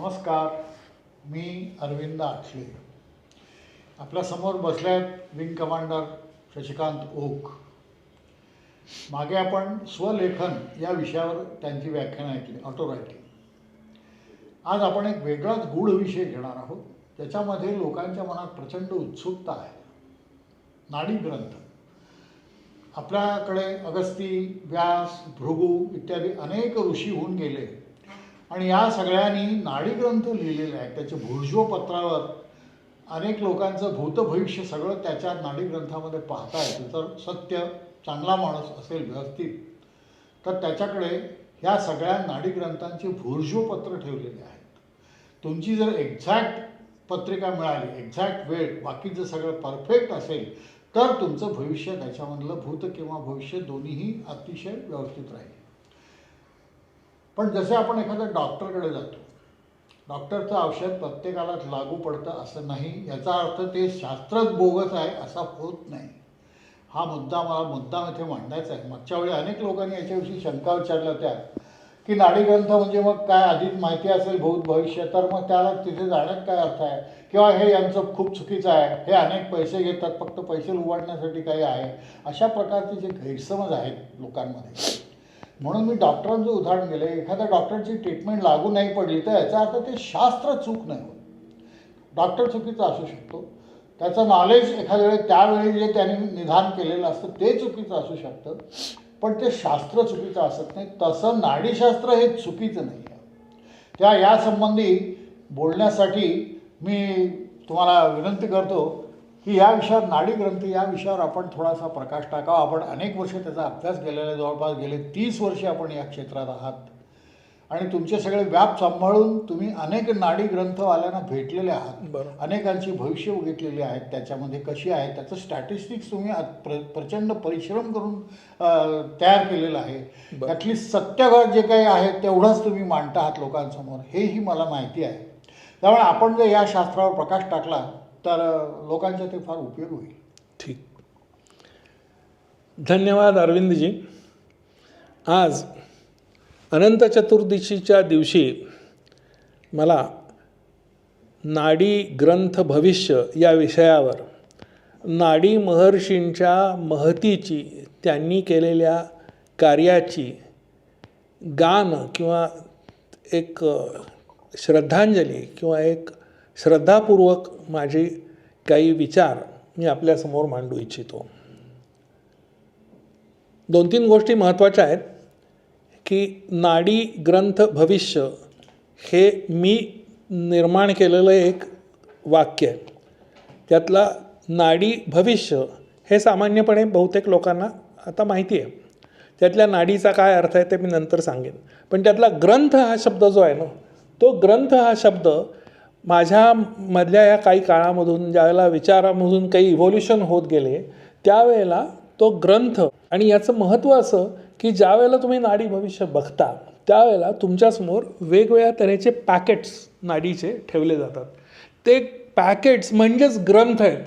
नमस्कार मी अरविंद आठले. आपल्यासमोर बसले आहेत विंग कमांडर शशिकांत ओक. मागे आपण स्वलेखन या विषयावर त्यांची व्याख्यान ऐकली ऑटो रायटिंग आज आपण एक वेगळाच गूढ विषय घेणार आहोत त्याच्यामध्ये लोकांच्या मनात प्रचंड उत्सुकता आहे. नाडी ग्रंथ. आपल्याकडे अगस्ती व्यास भृगू इत्यादी अनेक ऋषी होऊन गेले. आणि या सगळ्यांनी नाडीग्रंथ लिहिलेले आहेत. त्याच्या भुर्जपत्रावर अनेक लोकांचं भूतभविष्य सगळं त्याच्या नाडीग्रंथामध्ये पाहता येतं. तर सत्य चांगला माणूस असेल व्यवस्थित तर त्याच्याकडे ह्या सगळ्या नाडीग्रंथांची भुर्जपत्र ठेवलेली आहेत. तुमची जर एक्झॅक्ट पत्रिका मिळाली एक्झॅक्ट वेळ बाकीचं सगळं परफेक्ट असेल तर तुमचं भविष्य त्याच्यामधलं भूत किंवा भविष्य दोन्हीही अतिशय व्यवस्थित राहील. पण जसे आपण एखाद्या डॉक्टरकडे जातो डॉक्टरचं औषध प्रत्येकालाच लागू पडतं असं नाही. याचा अर्थ ते शास्त्रच बोगस आहे असा होत नाही. हा मुद्दा मला मुद्दाम इथे मांडायचा आहे. मागच्या वेळी अनेक लोकांनी याच्याविषयी शंका विचारल्या होत्या की नाडीग्रंथ म्हणजे मग काय? आधीच माहिती असेल भूत भविष्य. तर मग त्याला तिथे जाण्यात काय अर्थ आहे? किंवा हे यांचं खूप चुकीचं आहे. हे अनेक पैसे घेतात फक्त पैसे उभारण्यासाठी काही आहे. अशा प्रकारचे जे गैरसमज आहेत लोकांमध्ये म्हणून मी डॉक्टरांचं उदाहरण दिलं. एखाद्या डॉक्टरची ट्रीटमेंट लागू नाही पडली तर याचा अर्थ ते शास्त्र चूक नाही होत. डॉक्टर चुकीचा असू शकतो. त्याचं नॉलेज एखाद्या वेळी त्यावेळी जे त्यांनी निदान केलेलं असतं ते चुकीचं असू शकतं. पण ते शास्त्र चुकीचं असत नाही. तसं नाडीशास्त्र हे चुकीचं नाही आहे. त्या यासंबंधी बोलण्यासाठी मी तुम्हाला विनंती करतो की या विषयावर नाडीग्रंथ या विषयावर आपण थोडासा प्रकाश टाकावा. आपण अनेक वर्ष त्याचा अभ्यास केलेला आहे. जवळपास गेले तीस वर्षे आपण या क्षेत्रात आहात. आणि तुमचे सगळे व्याप सांभाळून तुम्ही अनेक नाडी ग्रंथवाल्यांना भेटलेले आहात. अनेकांची भविष्य बघितलेली आहेत. त्याच्यामध्ये कशी आहे? त्याचं स्टॅटिस्टिक्स तुम्ही प्र प्रचंड परिश्रम करून तयार केलेलं आहे. त्यातली सत्यघट जे काही आहे तेवढंच तुम्ही मांडता आहात लोकांसमोर. हेही मला माहिती आहे. त्यामुळे आपण जर या शास्त्रावर प्रकाश टाकला तर लोकांच्या ते फार उपयोग होईल. ठीक. धन्यवाद अरविंदजी. आज अनंत चतुर्दशीच्या दिवशी मला नाडी ग्रंथ भविष्य या विषयावर नाडी महर्षींच्या महतीची त्यांनी केलेल्या कार्याची गान किंवा एक श्रद्धांजली किंवा एक श्रद्धापूर्वक माझी काही विचार मी आपल्यासमोर मांडू इच्छितो. दोन तीन गोष्टी महत्त्वाच्या आहेत की नाडी ग्रंथ भविष्य हे मी निर्माण केलेलं एक वाक्य आहे. त्यातला नाडी भविष्य हे सामान्यपणे बहुतेक लोकांना आता माहिती आहे. त्यातल्या नाडीचा काय अर्थ आहे ते मी नंतर सांगेन. पण त्यातला ग्रंथ हा शब्द जो आहे ना तो ग्रंथ हा शब्द माझ्या मधल्या या काही काळामधून ज्यावेळेला विचारामधून काही इव्होल्युशन होत गेले त्यावेळेला तो ग्रंथ आणि याचं महत्त्व असं की ज्यावेळेला तुम्ही नाडी भविष्य बघता त्यावेळेला तुमच्यासमोर वेगवेगळ्या तऱ्हेचे पॅकेट्स नाडीचे ठेवले जातात. ते पॅकेट्स म्हणजेच ग्रंथ आहेत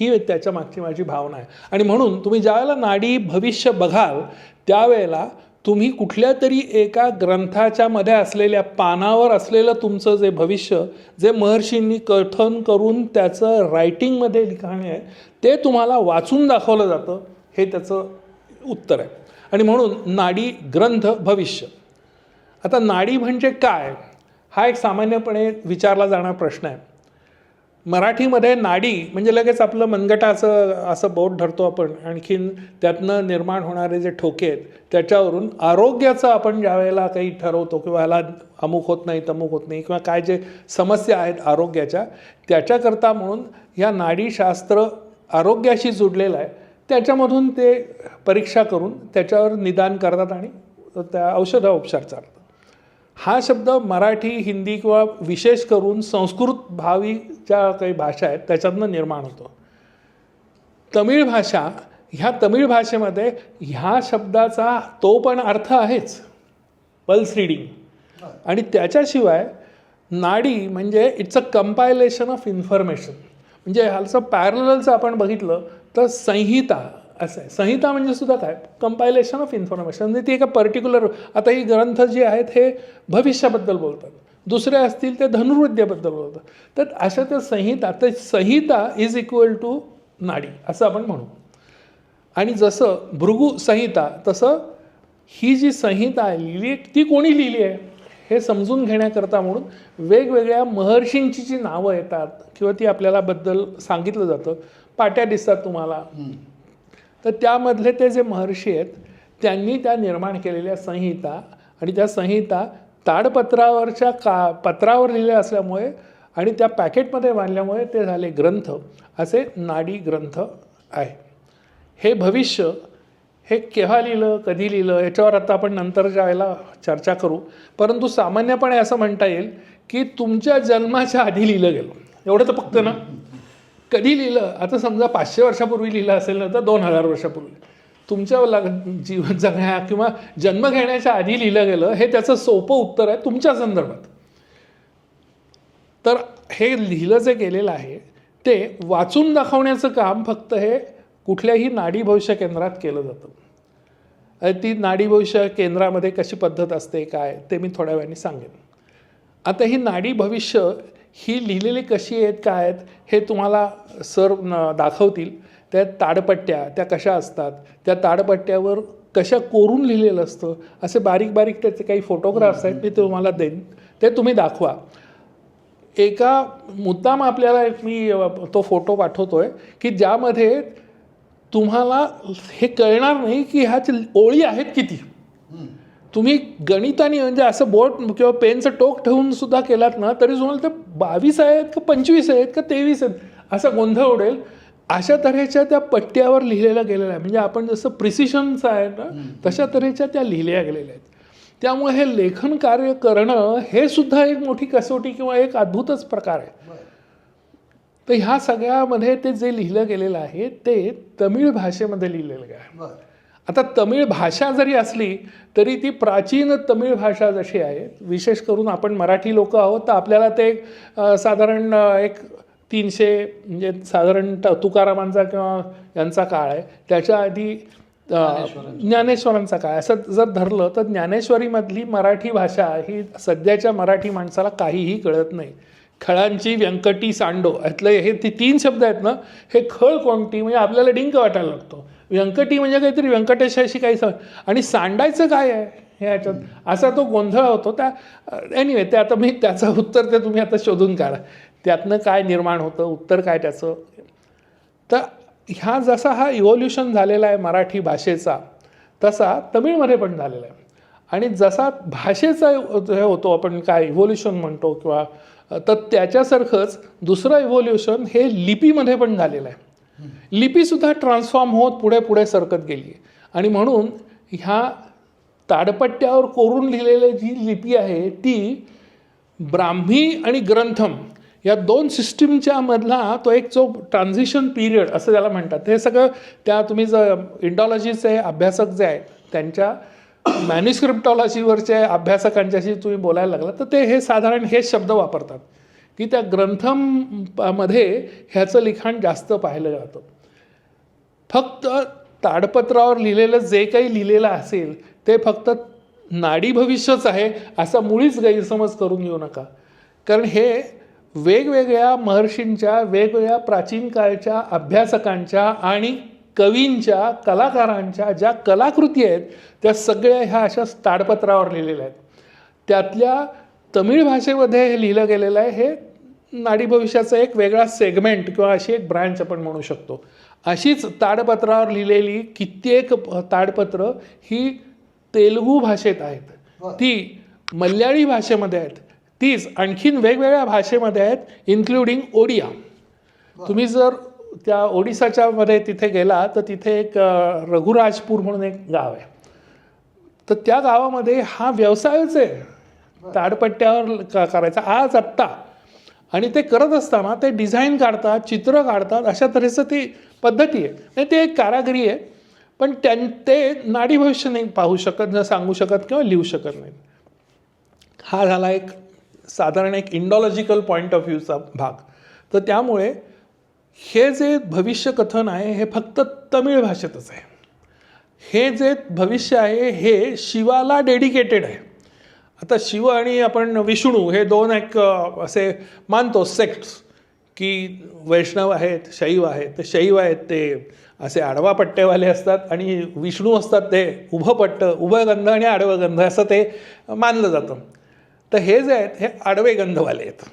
ही त्याच्या मागची माझी भावना आहे. आणि म्हणून तुम्ही ज्यावेळेला नाडी भविष्य बघाल त्यावेळेला तुम्ही कुठल्या तरी एका ग्रंथाच्या मध्ये असलेल्या पानावर असलेलं तुमचं जे भविष्य जे महर्षींनी कथन करून त्याचं रायटिंगमध्ये लिखाण आहे ते तुम्हाला वाचून दाखवलं जातं हे त्याचं उत्तर आहे. आणि म्हणून नाडी ग्रंथ भविष्य. आता नाडी म्हणजे काय? हा एक सामान्यपणे विचारला जाणारा प्रश्न आहे. मराठीमध्ये नाडी म्हणजे लगेच आपलं मनगटाचं असं बोट धरतो आपण. आणखीन त्यातनं निर्माण होणारे जे ठोके आहेत त्याच्यावरून आरोग्याचं आपण ज्या वेळेला काही ठरवतो किंवा ह्याला अमुक होत नाही तमुक होत नाही किंवा काय जे समस्या आहेत आरोग्याच्या त्याच्याकरता म्हणून ह्या नाडीशास्त्र आरोग्याशी जुडलेलं आहे. त्याच्यामधून ते परीक्षा करून त्याच्यावर निदान करतात आणि त्या औषधोपचार चालतात. हा शब्द मराठी हिंदी किंवा विशेष करून संस्कृत भावी ज्या काही भाषा आहेत त्याच्यातनं निर्माण होतो. तमिळ भाषा ह्या तमिळ भाषेमध्ये ह्या शब्दाचा तो पण अर्थ आहेच पल्स रिडिंग आणि त्याच्याशिवाय नाडी म्हणजे it's a compilation of information म्हणजे ह्याचं पॅरलचं आपण बघितलं तर संहिता असं आहे. संहिता म्हणजे सुद्धा काय? कंपायलेशन ऑफ इन्फॉर्मेशन म्हणजे ती एका पर्टिक्युलर आता ही ग्रंथ जे आहेत हे भविष्याबद्दल बोलतात. दुसरे असतील ते धनुर्विद्येबद्दल बोलतात. तर अशा त्या संहिता तर संहिता इज इक्वल टू नाडी असं आपण म्हणू. आणि जसं भृगु संहिता तसं ही जी संहिता आहे लिहिली आहे, ती कोणी लिहिली आहे? हे समजून घेण्याकरता म्हणून वेगवेगळ्या महर्षींची जी नावं येतात किंवा ती आपल्याला बद्दल सांगितलं जातं पाट्या दिसतात तुम्हाला. तर त्यामधले ते जे महर्षी आहेत त्यांनी त्या निर्माण केलेल्या संहिता आणि त्या संहिता ताडपत्रावरच्या का पत्रावर लिहिले असल्यामुळे आणि त्या पॅकेटमध्ये बांधल्यामुळे ते झाले ग्रंथ. असे नाडी ग्रंथ आहे. हे भविष्य हे केव्हा लिहिलं कधी लिहिलं याच्यावर आता आपण नंतरच्या वेळेला चर्चा करू. परंतु सामान्यपणे असं म्हणता येईल की तुमच्या जन्माच्या आधी लिहिलं गेलं. एवढं तर फक्त ना. कधी लिहिलं? आता समजा पाचशे वर्षापूर्वी लिहिलं असेल ना तर दोन हजार वर्षापूर्वी. तुमच्या लग जीवन जगण्या किंवा जन्म घेण्याच्या आधी लिहिलं गेलं हे त्याचं सोपं उत्तर आहे तुमच्या संदर्भात. तर हे लिहिलं जे गेलेलं आहे ते वाचून दाखवण्याचं काम फक्त हे कुठल्याही नाडी भविष्य केंद्रात केलं जातं. ती नाडी भविष्य केंद्रामध्ये कशी पद्धत असते काय ते मी थोड्या वेळाने सांगेन. आता ही नाडी भविष्य ही लिहिलेली कशी आहेत काय आहेत हे तुम्हाला सर दाखवतील. त्या ताडपट्ट्या त्या कशा असतात? त्या ताडपट्ट्यावर कशा कोरून लिहिलेलं असतं? असे बारीक बारीक त्याचे काही फोटोग्राफ्स आहेत मी तुम्हाला देईन. ते तुम्ही दाखवा. एका मुद्दाम आपल्याला एक मी तो फोटो पाठवतो आहे की ज्यामध्ये तुम्हाला हे कळणार नाही की ह्या ओळी आहेत किती. तुम्ही गणिताने म्हणजे असं बोट किंवा पेनचं टोक ठेवून सुद्धा केलात ना तरी तुम्हाला ते बावीस आहेत का पंचवीस आहेत का तेवीस आहेत असा गोंधळ उडेल. अशा तऱ्हेच्या त्या पट्ट्यावर लिहिलेलं गेलेलं आहे म्हणजे आपण जसं प्रिसिशनचं आहे ना तशा तऱ्हेच्या त्या लिहिल्या गेलेल्या आहेत. त्यामुळे हे लेखन कार्य करणं हे सुद्धा एक मोठी कसोटी किंवा एक अद्भुतच प्रकार आहे. तर ह्या सगळ्यामध्ये ते जे लिहिलं गेलेलं आहे ते तमिळ भाषेमध्ये लिहिलेलं आहे. आता तमिळ भाषा जरी असली तरी ती प्राचीन तमिळ भाषा जशी आहे विशेष करून आपण मराठी लोक आहोत तर आपल्याला ते साधारण एक तीनशे म्हणजे साधारण तुकारामांचा किंवा यांचा काळ आहे. त्याच्या आधी ज्ञानेश्वरांचा. काळ असं जर धरलं तर ज्ञानेश्वरीमधली मराठी भाषा ही सध्याच्या मराठी माणसाला काहीही कळत नाही. खळांची व्यंकटी सांडो यातले हे ते तीन शब्द आहेत ना हे खळ कोणती? म्हणजे आपल्याला डिंक वाटायला लागतो. व्यंकटी म्हणजे काहीतरी व्यंकटेशाशी काही आणि सांडायचं काय आहे हे ह्याच्यात असा तो गोंधळ होतो. त्या एनिवे ते आता मी त्याचं उत्तर ते तुम्ही आता शोधून काढा. त्यातनं काय निर्माण होतं उत्तर काय त्याचं? तर ह्या जसा हा इव्होल्युशन झालेला आहे मराठी भाषेचा तसा तमिळमध्ये पण झालेला आहे. आणि जसा भाषेचा हे होतो आपण काय इव्होल्युशन म्हणतो किंवा तर त्याच्यासारखंच दुसरं इव्होल्युशन हे लिपीमध्ये पण झालेलं आहे. लिपीसुद्धा ट्रान्सफॉर्म होत पुढे पुढे सरकत गेली आणि म्हणून ह्या ताडपट्ट्यावर कोरून लिहिलेली जी लिपी आहे ती ब्राह्मी आणि ग्रंथम या दोन सिस्टीमच्या मधला तो एक जो ट्रान्झिशन पिरियड असं ज्याला म्हणतात. हे सगळं त्या तुम्ही जर इंडॉलॉजीचे अभ्यासक जे आहे त्यांच्या मॅन्युस्क्रिप्टॉलॉजीवरचे अभ्यासकांच्याशी तुम्ही बोलायला लागला तर ते हे साधारण हे शब्द वापरतात की त्या ग्रंथममध्ये ह्याचं लिखाण जास्त पाहिलं जातं. फक्त ताडपत्रावर लिहिलेलं जे काही लिहिलेलं असेल ते फक्त नाडी भविष्यच आहे असा मुळीच गैरसमज करून घेऊ नका. कारण हे वेगवेगळ्या महर्षींच्या वेगवेगळ्या प्राचीन काळच्या अभ्यासकांच्या आणि कवींच्या कलाकारांच्या ज्या कलाकृती आहेत त्या सगळ्या ह्या अशा ताडपत्रावर लिहिलेल्या आहेत. त्यातल्या तमिळ भाषेमध्ये हे लिहिलं गेलेलं आहे हे नाडी भविष्याचा एक वेगळा सेगमेंट किंवा अशी एक ब्रांच आपण म्हणू शकतो. अशीच ताडपत्रावर लिहिलेली कित्येक ताडपत्र ही तेलुगू भाषेत आहेत. ती मल्याळी भाषेमध्ये आहेत. तीच आणखीन वेगवेगळ्या भाषेमध्ये आहेत इन्क्लुडिंग ओडिया. तुम्ही जर त्या ओडिसाच्या मध्ये तिथे गेला तर तिथे एक रघुराजपूर म्हणून एक गाव आहे. तर त्या गावामध्ये हा व्यवसायच आहे. ताडपट्ट्यावर क- करायचा. आज आत्ता. आणि ते करत असताना ते डिझाईन काढतात चित्र काढतात अशा तऱ्हेचं ती पद्धती आहे. आणि ते एक कारागिरी आहे. पण त्यां ते नाडी भविष्य नाही पाहू शकत न सांगू शकत किंवा लिहू शकत नाही हा झाला एक साधारण एक इंडॉलॉजिकल पॉईंट ऑफ व्ह्यूचा भाग. तर त्यामुळे हे जे भविष्य कथन आहे हे फक्त तमिळ भाषेतच आहे. हे जे भविष्य आहे हे शिवाला डेडिकेटेड आहे. आता शिव आणि आपण विष्णू हे दोन एक असे मानतो सेक्ट्स की वैष्णव आहेत शैव आहेत ते शैव आहेत ते असे आडवा पट्टेवाले असतात आणि विष्णू असतात ते उभं पट्ट उभं गंध आणि आडवं गंध असं ते मानलं जातं. तर हे जे आहेत हे आडवे गंधवाले आहेत.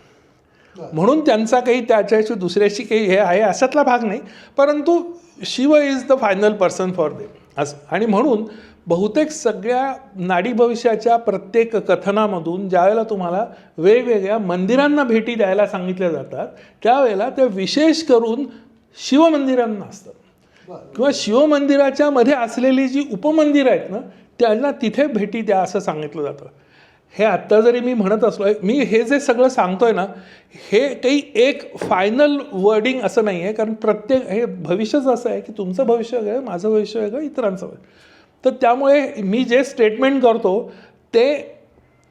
म्हणून त्यांचा काही त्याच्याशी दुसऱ्याशी काही हे आहे अशातला भाग नाही. परंतु Shiv is the final person for them असं आणि म्हणून बहुतेक सगळ्या नाडी भविष्याच्या प्रत्येक कथनामधून ज्यावेळेला तुम्हाला वेगवेगळ्या मंदिरांना भेटी द्यायला सांगितल्या जातात त्यावेळेला ते विशेष करून शिवमंदिरांना असतात. किंवा शिवमंदिराच्या मध्ये असलेली जी उपमंदिरं आहेत ना त्यांना तिथे भेटी द्या असं सांगितलं जातं. हे आत्ता जरी मी म्हणत असलो मी हे जे सगळं सांगतोय ना हे काही एक फायनल वर्डिंग असं नाही आहे कारण प्रत्येक हे भविष्यच असं आहे की तुमचं भविष्य वेगळं माझं भविष्य वेगळं इतरांचं वेगळं. तर त्यामुळे मी जे स्टेटमेंट करतो ते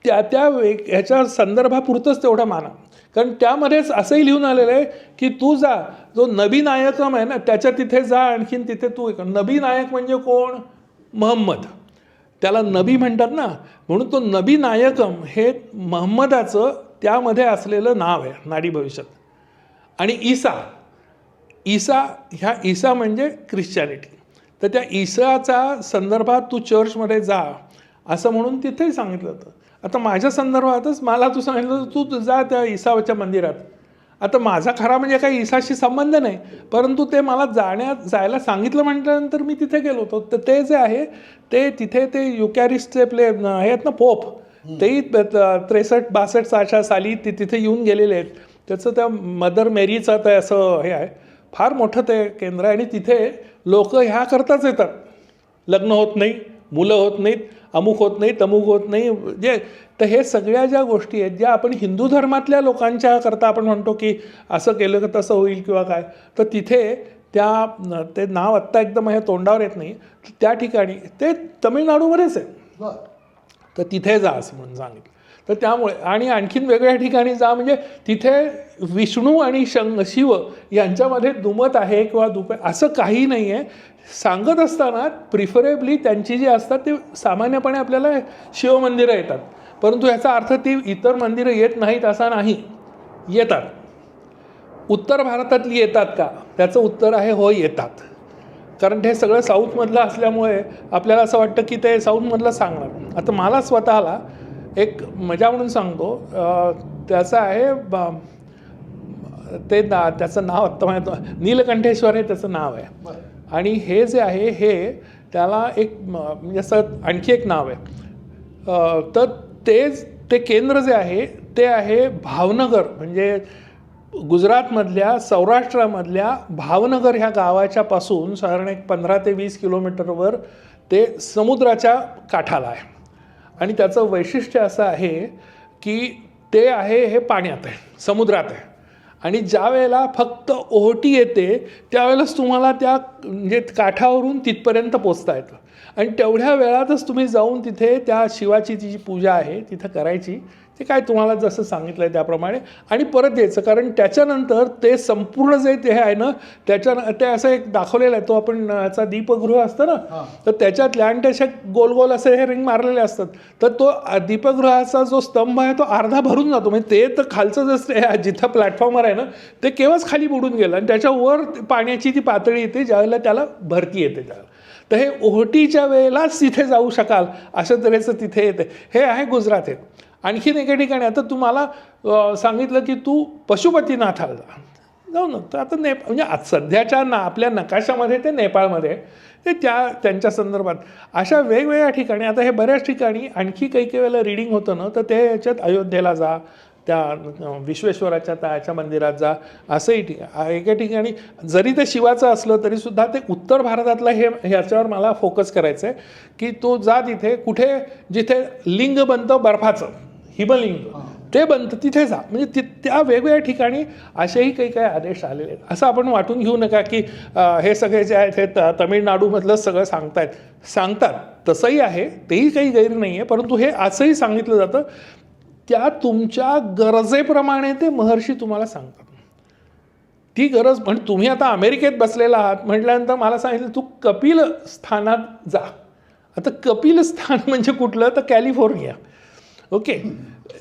त्या त्या वेग ह्याच्या संदर्भापुरतंच तेवढं माना. कारण त्यामध्येच असंही लिहून आलेलं आहे की तू जा जो नबी नायकम आहे ना त्याच्या तिथे जा आणखीन तिथे तू एक. नबी नायक म्हणजे कोण? महम्मद. त्याला नबी म्हणतात ना म्हणून तो नबी नायकम हे महम्मदाचं त्यामध्ये असलेलं नाव आहे नाडी भविष्यात. आणि ईसा ईसा ह्या ईसा म्हणजे ख्रिश्चॅनिटी. तर त्या ईसाचा संदर्भात तू चर्चमध्ये जा असं म्हणून तिथेही सांगितलं होतं. आता माझ्या संदर्भातच मला तू सांगितलं तू जा त्या ईसाच्या मंदिरात. आता माझा खरा म्हणजे काही ईसाशी संबंध नाही परंतु ते मला जाण्यात जायला सांगितलं म्हटल्यानंतर मी तिथे गेलो होतो. तर ते जे आहे ते तिथे ते युकॅरिस्टचे प्ले हे आहेत ना पोप. तेही त्रेसष्ट बासष्ट साच्या साली ते तिथे येऊन गेलेले आहेत. त्याचं त्या मदर मेरीचं ते असं हे आहे. फार मोठं ते केंद्र आहे आणि तिथे लोक ह्या करताच येतात. लग्न होत नाही मुलं होत नाहीत अमुक होत नाही तमुक होत नाही. जे तर हे सगळ्या ज्या गोष्टी आहेत ज्या आपण हिंदू धर्मातल्या लोकांच्या करता आपण म्हणतो की असं केलं तर तसं होईल किंवा काय तर तिथे त्या ते नाव आत्ता एकदम माझ्या तोंडावर येत नाही त्या ठिकाणी ते तमिळनाडूमध्येच आहे. तर तिथे जा असं म्हणून सांगितलं. तर त्यामुळे आणि आणखीन वेगळ्या ठिकाणी जा म्हणजे तिथे विष्णू आणि शंग शिव यांच्यामध्ये दुमत आहे किंवा दुप असं काही नाही आहे सांगत असताना प्रिफरेबली त्यांची जी असतात ते सामान्यपणे आपल्याला शिवमंदिरं येतात. परंतु याचा अर्थ ती इतर मंदिरं येत नाहीत असा नाही. येतात. उत्तर भारतातली येतात का? त्याचं उत्तर आहे हो येतात. कारण ते सगळं साऊथमधलं असल्यामुळे आपल्याला असं वाटतं की ते साऊथमधलं सांगणार. आता मला स्वतःला एक मजा म्हणून सांगतो. त्याचं आहे ब- ते ना त्याचं नाव आत्ता माहीत नीलकंठेश्वर हे त्याचं नाव आहे. आणि हे जे आहे हे त्याला एक म्हणजे असं आणखी एक नाव आहे. तर तेच ते केंद्र जे आहे ते आहे भावनगर. म्हणजे गुजरातमधल्या सौराष्ट्रामधल्या भावनगर ह्या गावाच्या पासून साधारण एक पंधरा ते वीस किलोमीटरवर ते समुद्राच्या काठाला आहे. आणि त्याचं वैशिष्ट्य असं आहे की ते आहे हे पाण्यात आहे समुद्रात आहे. आणि ज्या वेळेला फक्त ओहटी येते त्यावेळेलाच तुम्हाला त्या म्हणजे काठावरून तिथपर्यंत पोचता येतं. आणि तेवढ्या वेळातच तुम्ही जाऊन तिथे त्या शिवाची ती जी पूजा आहे तिथं करायची. ते काय तुम्हाला जसं सांगितलं आहे त्याप्रमाणे. आणि परत यायचं कारण त्याच्यानंतर ते संपूर्ण जे ते आहे ना त्याच्या ते असं एक दाखवलेलं आहे तो आपण याचा दीपगृह असतं ना हां. तर त्याच्यातल्या आणि त्याच्या गोल गोल असे हे रिंग मारलेले असतात. तर तो दीपगृहाचा जो स्तंभ आहे तो अर्धा भरून जातो. म्हणजे ते तर खालचं जसं हे जिथं प्लॅटफॉर्मवर आहे ना ते केव्हाच खाली बुडून गेलं. आणि त्याच्यावर पाण्याची ती पातळी येते ज्यावेळेला त्याला भरती येते त्याला. तर हे ओहोटीच्या वेळेलाच तिथे जाऊ शकाल अशा तऱ्हेचं तिथे येते. हे आहे गुजरात आहे आणखीन एका ठिकाणी आता तुम्हाला सांगितलं की तू पशुपतीनाथाला जा. जाऊ ना तर आता नेप म्हणजे आज सध्याच्या ना आपल्या नकाशामध्ये ते नेपाळमध्ये ते त्या त्यांच्या संदर्भात. अशा वेगवेगळ्या ठिकाणी आता हे बऱ्याच ठिकाणी आणखी काही काही वेळेला रिडिंग होतं ना तर ते याच्यात अयोध्येला जा त्या विश्वेश्वराच्या त्याच्या मंदिरात जा असंही ठीक एका ठिकाणी जरी ते शिवाचं असलं तरीसुद्धा ते उत्तर भारतातलं हे ह्याच्यावर मला फोकस करायचं आहे की तो जा तिथे कुठे जिथे लिंग बनतं बर्फाचं हिमलिंग ते बनतं तिथे जा. म्हणजे ति त्या वेगवेगळ्या ठिकाणी असेही काही काही आदेश आलेले आहेत. असं आपण वाटून घेऊ नका की हे सगळे जे आहेत हे त तमिळनाडूमधलं सगळं सांगतायत. सांगतात. तसंही आहे. तेही काही गैर नाही आहे परंतु हे असंही सांगितलं जातं त्या तुमच्या गरजेप्रमाणे ते महर्षी तुम्हाला सांगतात. ती गरज पण तुम्ही आता अमेरिकेत बसलेला आहात म्हटल्यानंतर मला सांगितलं तू कपिल स्थानात जा. आता कपिल स्थान म्हणजे कुठलं? तर कॅलिफोर्निया. ओके.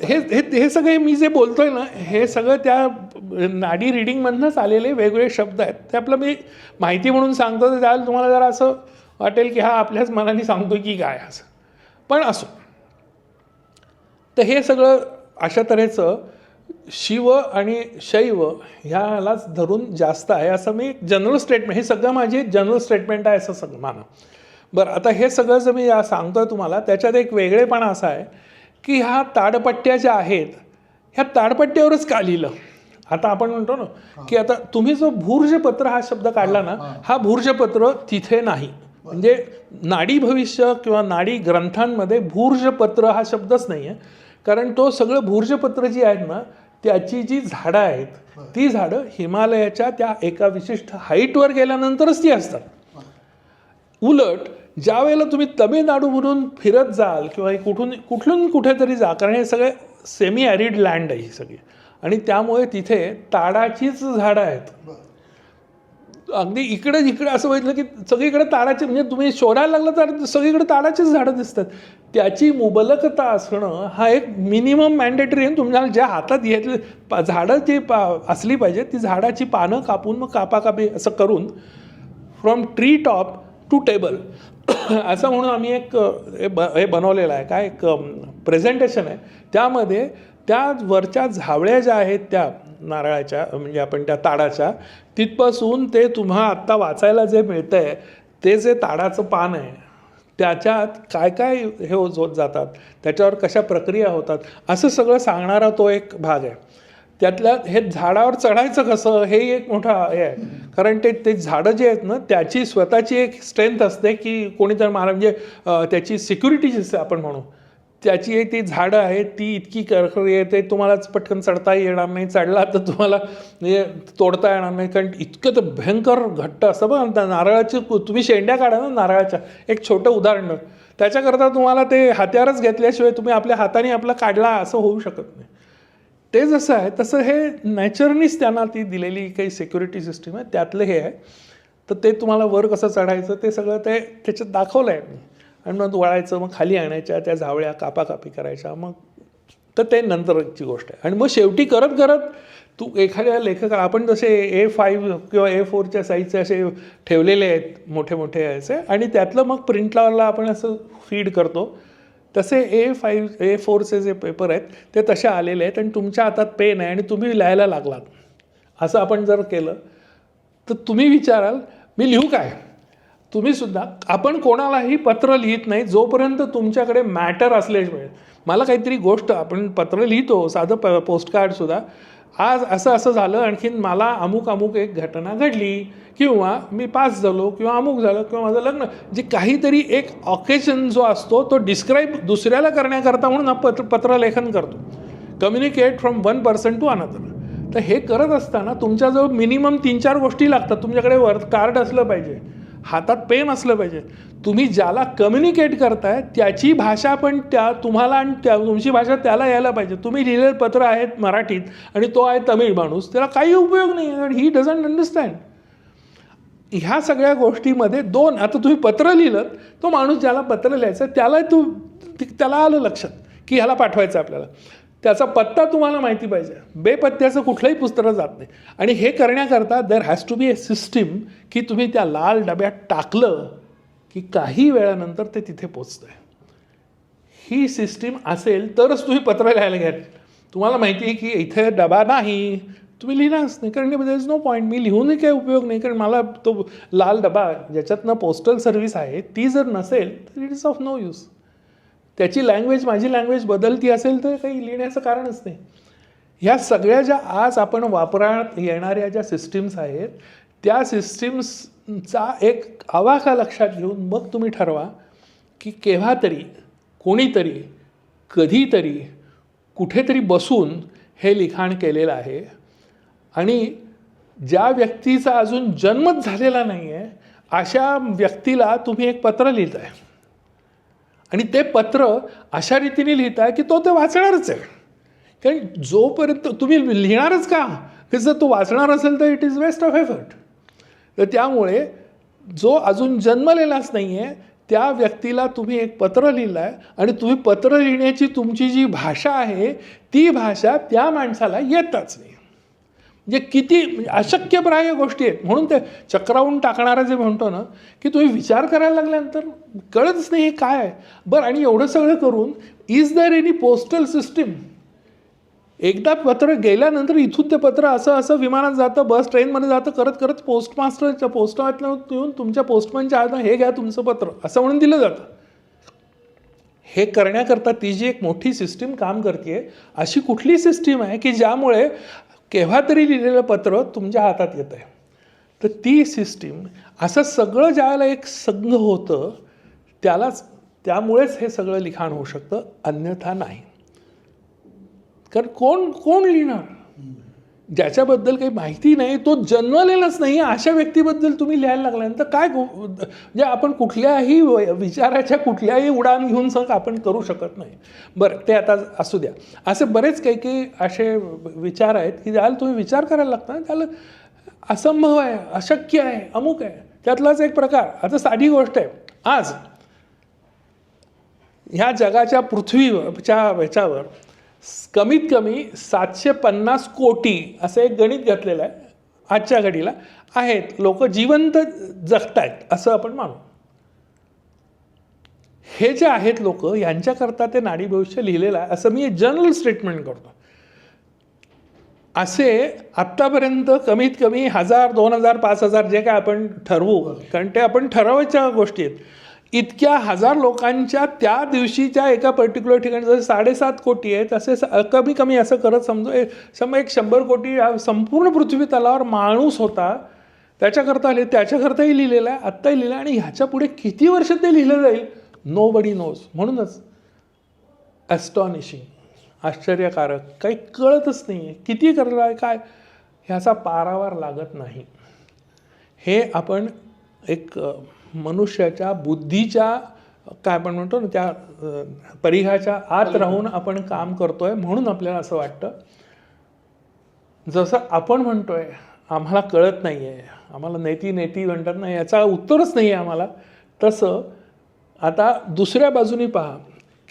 हे हे हे सगळे मी जे बोलतोय ना हे सगळं त्या नाडी रिडिंगमधनंच आलेले वेगवेगळे शब्द आहेत. ते आपलं मी माहिती म्हणून सांगतो तर त्याला तुम्हाला जरा असं वाटेल की हा आपल्याच मनाने सांगतो की काय असं. पण असो. तर हे सगळं अशा तऱ्हेचं शिव आणि शैव ह्यालाच धरून जास्त आहे असं मी जनरल स्टेटमेंट हे सगळं माझी जनरल स्टेटमेंट आहे असं सगळं माना बरं आता हे सगळं जर मी या सांगतोय तुम्हाला त्याच्यात एक वेगळेपणा असा आहे की ह्या ताडपट्ट्या ज्या आहेत ह्या ताडपट्ट्यावरच का लिहिलं? आता आपण म्हणतो ना की आता तुम्ही जो भूर्जपत्र हा शब्द काढला ना हा भूर्जपत्र तिथे नाही. म्हणजे नाडी भविष्य किंवा नाडी ग्रंथांमध्ये भूर्जपत्र हा शब्दच नाही आहे कारण तो सगळं भूर्जपत्र जी आहेत ना त्याची जी झाडं आहेत ती झाडं हिमालयाच्या त्या एका विशिष्ट हाईटवर गेल्यानंतरच ती असतात. उलट ज्या वेळेला तुम्ही तमिळनाडूमधून फिरत जाल किंवा कुठून कुठून कुठेतरी जा कारण हे सगळे सेमी ॲरिड लँड आहे ही सगळी. आणि त्यामुळे तिथे ताडाचीच झाडं आहेत. अगदी इकडे जिकडे असं बघितलं की सगळीकडे ताडाचे म्हणजे तुम्ही शोधायला लागलं तर सगळीकडे ताडाचीच झाडं दिसतात. त्याची मुबलकता असणं हा एक मिनिमम मॅन्डेटरी आहे. तुम्हाला ज्या हातात घेतले पा झाडं जी पा असली पाहिजे ती झाडाची पानं कापून मग कापाकापी असं करून from tree top to table असं म्हणून आम्ही एक हे ब हे बनवलेलं आहे. काय? एक प्रेझेंटेशन आहे. त्यामध्ये त्या वरच्या झावळ्या ज्या आहेत त्या नारळाच्या म्हणजे आपण त्या ताडाच्या तिथपासून ते तुम्हा आत्ता वाचायला जे मिळतं आहे ते जे ताडाचं पान आहे त्याच्यात काय काय हे होत जातात त्याच्यावर कशा प्रक्रिया होतात असं सगळं सांगणारा तो एक भाग आहे. त्यातल्या हे झाडावर चढायचं कसं हे एक मोठा हे आहे. कारण ते ते झाडं जे आहेत ना त्याची स्वतःची एक स्ट्रेंथ असते की कोणीतरी मला म्हणजे त्याची सिक्युरिटी असते आपण म्हणू त्याची ती झाडं आहेत ती इतकी करकरी आहे ते तुम्हालाच पटकन चढता येणार नाही चढला तर तुम्हाला म्हणजे तोडता येणार नाही. कारण इतकं तर भयंकर घट्ट असं बघा त्या नारळाची तुम्ही शेंड्या काढा ना नारळाच्या. एक छोटं उदाहरण. त्याच्याकरता तुम्हाला ते हात्यारच घेतल्याशिवाय तुम्ही आपल्या हाताने आपला काढला असं होऊ शकत नाही. ते जसं आहे तसं हे नॅचरनीच त्यांना ती दिलेली काही सिक्युरिटी सिस्टीम आहे. त्यातलं हे आहे. तर ते तुम्हाला वर कसं चढायचं ते सगळं ते त्याच्यात दाखवलं आहे मी आणि मग वळायचं मग खाली आणायच्या त्या झावळ्या कापाकापी करायच्या मग तर ते नंतरची गोष्ट आहे. आणि मग शेवटी करत करत तू एखाद्या लेखका आपण जसे ए फाईव्ह किंवा ए फोरच्या साईजचे असे ठेवलेले आहेत मोठे मोठे याचे आणि त्यातलं मग प्रिंटलावरला आपण असं फीड करतो तसे ए फाईव्ह ए फोरचे जे पेपर आहेत ते तसे आलेले आहेत आणि तुमच्या हातात पेन आहे आणि तुम्ही लिहायला लागलात. असं आपण जर केलं तर तुम्ही विचाराल मी लिहू काय? तुम्ही सुद्धा आपण कोणालाही पत्र लिहित नाही जोपर्यंत तुमच्याकडे मॅटर असल्याच मिळेल मला काहीतरी गोष्ट आपण पत्र लिहितो साधं प पोस्टकार्डसुद्धा आज असं असं झालं आणखीन मला अमुक अमुक एक घटना घडली. किंवा मी पास झालो किंवा अमुक झालं किंवा माझं लग्न. जे काहीतरी एक ऑकेजन जो असतो तो डिस्क्राईब दुसऱ्याला करण्याकरता म्हणून पत्र पत्रलेखन करतो. Communicate from one person to another तर हे करत असताना तुमच्याजवळ मिनिमम तीन चार गोष्टी लागतात. तुमच्याकडे वर कार्ड असलं पाहिजे. हातात पेन असलं पाहिजे. तुम्ही ज्याला कम्युनिकेट करताय त्याची भाषा पण त्या तुम्हाला आणि त्या तुमची भाषा त्याला यायला पाहिजे. तुम्ही लिहिलेलं पत्र आहेत मराठीत आणि तो आहे तमिळ माणूस त्याला काही उपयोग नाही आहे आणि ही डझंट अंडरस्टँड ह्या सगळ्या गोष्टीमध्ये दोन आता तुम्ही पत्र लिहिलं तो माणूस ज्याला पत्र लिहायचं त्याला तू त्याला आलं लक्षात की ह्याला पाठवायचं आहे आपल्याला. त्याचा पत्ता तुम्हाला माहिती पाहिजे. बेपत्त्याचं कुठलंही पुस्तकं जात नाही. आणि हे करण्याकरता there has to be a system की तुम्ही त्या लाल डब्यात टाकलं की काही वेळानंतर ते तिथे पोचतं आहे ही सिस्टीम असेल तरच तुम्ही पत्र लिहायला घ्याल. तुम्हाला माहिती आहे की इथे डबा नाही. तुम्ही लिहिणारच नाही कारण इज नो पॉईंट मी लिहूनही काही उपयोग नाही कारण मला तो लाल डबा ज्याच्यातनं पोस्टल सर्व्हिस आहे ती जर नसेल तर it is of no use त्याची लँग्वेज माझी लँग्वेज बदलती असेल तर काही लिहिण्याचं कारणच नाही. ह्या सगळ्या ज्या आज आपण वापरात येणाऱ्या ज्या सिस्टीम्स आहेत त्या सिस्टीम्सचा एक आवाका लक्षात घेऊन मग तुम्ही ठरवा की केव्हा तरी कोणीतरी कधीतरी कुठेतरी बसून हे लिखाण केलेलं आहे. आणि ज्या व्यक्तीचा अजून जन्मच झालेला नाही आहे अशा व्यक्तीला तुम्ही एक पत्र लिहित आहे आणि ते पत्र अशा रीतीने लिहिताय की तो ते वाचणारच आहे. कारण जोपर्यंत तुम्ही लिहिणारच का? की जर तो वाचणार असेल तर it is waste of effort तर त्यामुळे जो अजून जन्मलेलाच नाही आहे त्या व्यक्तीला तुम्ही एक पत्र लिहिलं आहे आणि तुम्ही पत्र लिहिण्याची तुमची जी भाषा आहे ती भाषा त्या माणसाला येतच नाही. म्हणजे किती म्हणजे अशक्यप्राय गोष्टी आहेत. म्हणून ते चक्रावून टाकणारं जे म्हणतो ना की तुम्ही विचार करायला लागल्यानंतर कळतच नाही हे काय आहे. बरं आणि एवढं सगळं करून is there any postal system एकदा पत्र गेल्यानंतर इथून ते पत्र असं असं विमानात जातं बस ट्रेनमध्ये जातं करत करत पोस्टमास्टरच्या मास्टरच्या येऊन तुमच्या पोस्टमॅनच्या हातात हे घ्या तुमचं पत्र असं म्हणून दिलं जातं. हे करण्याकरता ती जी एक मोठी सिस्टीम काम करते अशी कुठली सिस्टीम आहे की ज्यामुळे केव्हा तरी लिहिलेलं पत्र तुमच्या हातात येत आहे तर ती सिस्टीम असं सगळं ज्यावेळेला एक संघ होतं त्यालाच त्यामुळेच हे सगळं लिखाण होऊ शकतं अन्यथा नाही. कारण कोण कोण लिहिणार? ज्याच्याबद्दल काही माहिती नाही तो जन्मलेलाच नाही. अशा व्यक्तीबद्दल तुम्ही लिहायला लागल्यानंतर काय म्हणजे आपण कुठल्याही विचाराच्या कुठल्याही उडान घेऊन सग आपण करू शकत नाही. बरं ते आता असू द्या. असे बरेच काही काही असे विचार आहेत की ज्याला तुम्ही विचार करायला लागता त्याला असंभव आहे अशक्य आहे अमुक आहे. त्यातलाच एक प्रकार. आता साधी गोष्ट आहे. आज ह्या जगाच्या पृथ्वीच्या ह्याच्यावर कमीत कमी सातशे पन्नास कोटी असं एक गणित घातलेलं आहे आजच्या घडीला आहेत. लोक जिवंत जगतायत असं आपण मानू. हे जे आहेत लोक यांच्याकरता ते नाडी भविष्य लिहिलेलं आहे असं मी एक जनरल स्टेटमेंट करतो. असे आत्तापर्यंत कमीत कमी हजार दोन हजार पाच हजार जे काय आपण ठरवू कारण ते आपण ठरवायच्या गोष्टी आहेत. इतक्या हजार लोकांच्या त्या दिवशीच्या एका पर्टिक्युलर ठिकाणी जसे साडेसात कोटी आहे तसे स- कमी कमी असं करत समजू ए- सम एक शंभर कोटी संपूर्ण पृथ्वी तलावर माणूस होता. त्याच्याकरता लिहि त्याच्याकरताही लिहिलेलं आहे आत्ताही लिहिलं आहे आणि ह्याच्या पुढे किती वर्ष ते लिहिलं जाईल? नो बडी नोज म्हणूनच ॲस्टॉनिशिंग आश्चर्यकारक काही कळतच नाही आहे किती करणार काय? ह्याचा पारावार लागत नाही. हे आपण एक मनुष्याच्या बुद्धीच्या काय आपण म्हणतो ना त्या परिघाच्या आत राहून आपण काम करतोय म्हणून आपल्याला असं वाटतं. जसं आपण म्हणतोय आम्हाला कळत नाही आहे आम्हाला नेती नेती म्हणतात ना याचा उत्तरच नाही आहे आम्हाला. तसं आता दुसऱ्या बाजूनी पहा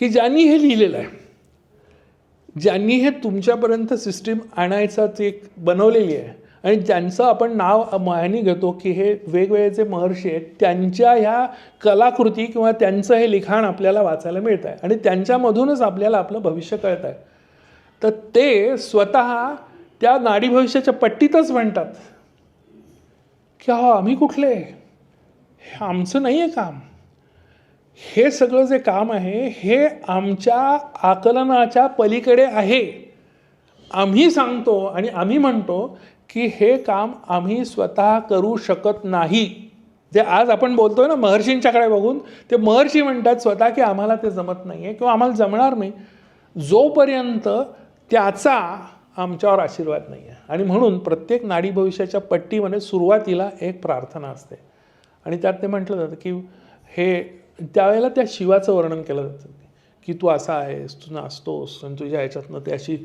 की ज्यांनी हे लिहिलेलं आहे ज्यांनी हे तुमच्यापर्यंत सिस्टीम आणायचाच एक बनवलेली आहे आणि ज्यांचं आपण नाव मायाने घेतो की हे वेगवेगळे जे महर्षी आहेत त्यांच्या ह्या कलाकृती किंवा त्यांचं हे लिखाण आपल्याला वाचायला मिळतं आहे आणि त्यांच्यामधूनच आपल्याला आपलं भविष्य कळत आहे तर ते स्वतः त्या नाडी भविष्याच्या पट्टीतच म्हणतात की हो आम्ही कुठले? हे आमचं नाही आहे काम. हे सगळं जे काम आहे हे आमच्या आकलनाच्या पलीकडे आहे. आम्ही सांगतो आणि आम्ही म्हणतो की हे काम आम्ही स्वतः करू शकत नाही. जे आज आपण बोलतोय ना महर्षींच्याकडे बघून ते महर्षी म्हणतात स्वतः की आम्हाला ते जमत नाही आहे किंवा आम्हाला जमणार नाही. जोपर्यंत त्याचा आमच्यावर आशीर्वाद नाही आहे आणि म्हणून प्रत्येक नाडी भविष्याच्या पट्टीमध्ये सुरुवातीला एक प्रार्थना असते. आणि त्यात ते म्हटलं जातं की हे त्यावेळेला त्या शिवाचं वर्णन केलं जातं. की तू असा आहेस तू नाचतोस आणि तुझ्या ह्याच्यातनं ते अशी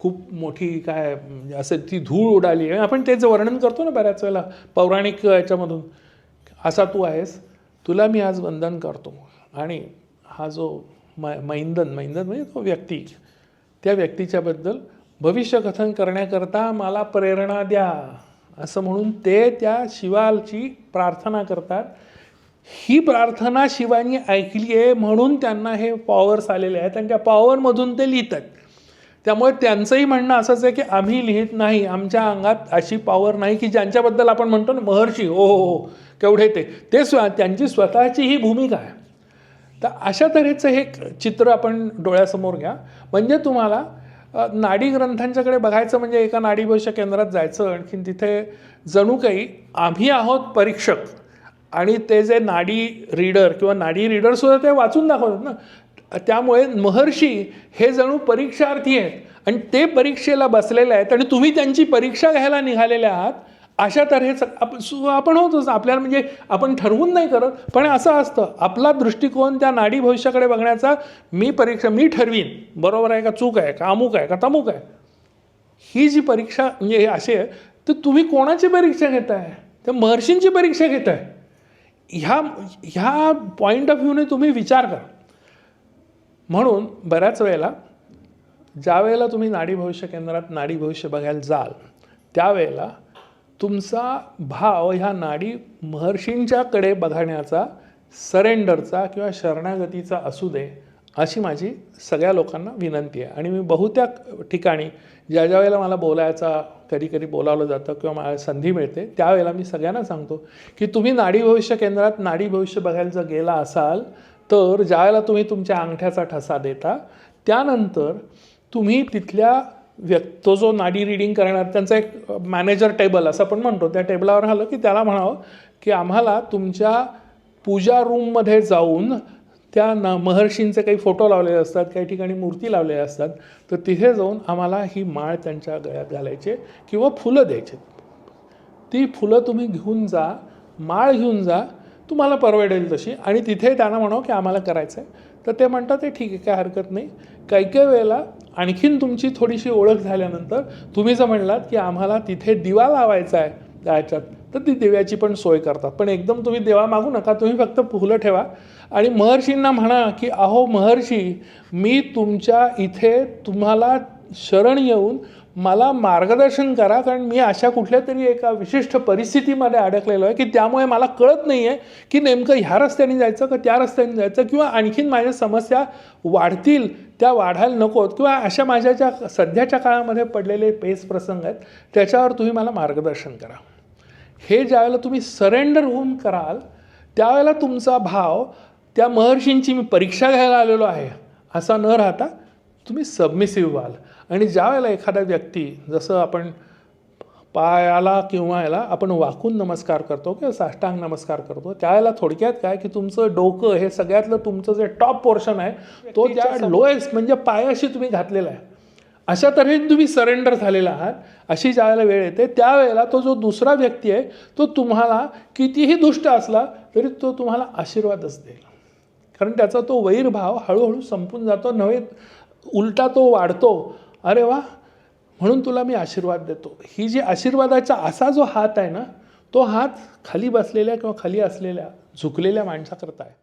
खूप मोठी काय म्हणजे असं ती धूळ उडाली. आहे आपण त्याचं वर्णन करतो ना बऱ्याच वेळेला पौराणिक याच्यामधून. असा तू आहेस तुला मी आज वंदन करतो. आणि हा जो मै मैंदन मैंदन म्हणजे तो व्यक्ती. त्या व्यक्तीच्याबद्दल भविष्यकथन करण्याकरता मला प्रेरणा द्या. असं म्हणून ते त्या शिवाची प्रार्थना करतात. ही प्रार्थना शिवानी ऐकली आहे म्हणून त्यांना हे पॉवर्स आलेले आहेत. आणि त्या पॉवरमधून ते लिहितात. त्यामुळे त्यांचंही म्हणणं असंच आहे की आम्ही लिहित नाही आमच्या अंगात अशी पॉवर नाही की ज्यांच्याबद्दल आपण म्हणतो ना महर्षी हो हो हो केवढे ते. ते स्व त्यांची स्वतःची ही भूमिका आहे. तर अशा तऱ्हेचं हे चित्र आपण डोळ्यासमोर घ्या. म्हणजे तुम्हाला नाडी ग्रंथांच्याकडे बघायचं म्हणजे एका नाडी केंद्रात जायचं आणखीन तिथे जणू काही आम्ही आहोत परीक्षक. आणि ते जे नाडी रीडर किंवा नाडी रीडरसुद्धा ते वाचून दाखवतात ना. त्यामुळे महर्षी हे जणू परीक्षार्थी आहेत. आणि ते परीक्षेला बसलेले आहेत आणि तुम्ही त्यांची परीक्षा घ्यायला निघालेले आहात अशा तऱ्हेचं आपण सु- आपण होतोच आपल्याला म्हणजे आपण ठरवून नाही करत पण असं असतं आपला दृष्टिकोन त्या नाडी भविष्याकडे बघण्याचा मी परीक्षा मी ठरवीन. बरोबर आहे का चूक आहे का अमुक आहे का तमुक आहे. ही जी परीक्षा म्हणजे हे अशी आहे तर तुम्ही कोणाची परीक्षा घेताय? त्या महर्षींची परीक्षा घेताय. ह्या ह्या पॉईंट ऑफ व्ह्यूने तुम्ही विचार करा. म्हणून बऱ्याच वेळेला ज्या वेळेला तुम्ही नाडी भविष्य केंद्रात नाडी भविष्य बघायला जाल त्यावेळेला तुमचा भाव ह्या नाडी महर्षींच्याकडे बघण्याचा सरेंडरचा किंवा शरणागतीचा असू दे अशी माझी सगळ्या लोकांना विनंती आहे. आणि मी बहुत्या ठिकाणी ज्या ज्या वेळेला मला बोलायचा कधी कधी बोलावलं जातं किंवा मला संधी मिळते त्यावेळेला मी सगळ्यांना सांगतो की तुम्ही नाडी भविष्य केंद्रात नाडी भविष्य बघायला जर गेला असाल तर ज्यावेळेला तुम्ही तुमच्या अंगठ्याचा ठसा देता त्यानंतर तुम्ही तिथल्या व्यक्तो जो नाडी रिडिंग करणार त्यांचा एक मॅनेजर टेबल असं आपण म्हणतो त्या टेबलावर आलं की त्याला म्हणावं की आम्हाला तुमच्या पूजा रूममध्ये जाऊन त्या न महर्षींचे काही फोटो लावलेले असतात काही ठिकाणी मूर्ती लावलेल्या असतात तर तिथे जाऊन आम्हाला ही माळ त्यांच्या गळ्यात घालायचे किंवा फुलं द्यायचे. ती फुलं तुम्ही घेऊन जा माळ घेऊन जा तुम्हाला परवडेल तशी. आणि तिथे त्यांना म्हणावं की आम्हाला करायचं आहे तर ते म्हणतात ते ठीक आहे काय हरकत नाही. काही काही वेळेला आणखीन तुमची थोडीशी ओळख झाल्यानंतर तुम्ही जर म्हणलात की आम्हाला तिथे दिवा लावायचा आहे त्या ह्याच्यात तर ती दिव्याची पण सोय करतात. पण एकदम तुम्ही देवा मागू नका तुम्ही फक्त फुलं ठेवा. आणि महर्षींना म्हणा की अहो महर्षी मी तुमच्या इथे तुम्हाला शरण येऊन मला मार्गदर्शन करा कारण मी अशा कुठल्या तरी एका विशिष्ट परिस्थितीमध्ये अडकलेलो आहे की त्यामुळे मला कळत नाही आहे की नेमकं ह्या रस्त्याने जायचं का त्या रस्त्याने जायचं किंवा आणखीन माझ्या समस्या वाढतील त्या वाढायला नकोत किंवा अशा माझ्या ज्या सध्याच्या काळामध्ये पडलेले पेच प्रसंग आहेत त्याच्यावर तुम्ही मला मार्गदर्शन करा. हे ज्यावेळेला तुम्ही सरेंडर होऊन कराल त्यावेळेला तुमचा भाव त्या महर्षींची मी परीक्षा घ्यायला आलेलो आहे असा न राहता तुम्ही सबमिसिव्ह व्हाल. आणि ज्या वेळेला एखादा व्यक्ती जसं आपण पायाला किंवा याला आपण वाकून नमस्कार करतो किंवा साष्टांग नमस्कार करतो त्यावेळेला थोडक्यात काय की तुमचं डोकं हे सगळ्यातलं तुमचं जे टॉप पोर्शन आहे तो त्या लोएस्ट म्हणजे पायाशी तुम्ही घातलेला आहे अशा तऱ्हेने तुम्ही सरेंडर झालेला आहात. अशी ज्यावेळेला वेळ येते त्यावेळेला तो जो दुसरा व्यक्ती आहे तो तुम्हाला कितीही दुष्ट असला तरी तो तुम्हाला आशीर्वादच देईल. कारण त्याचा तो वैरभाव हळूहळू संपून जातो. नव्हे उलटा तो वाढतो. अरे वा म्हणून तुला मी आशीर्वाद देतो. ही जी आशीर्वादाचा असा जो हात आहे ना तो हात खाली बसलेल्या किंवा खाली असलेल्या झुकलेल्या माणसाकरता आहे.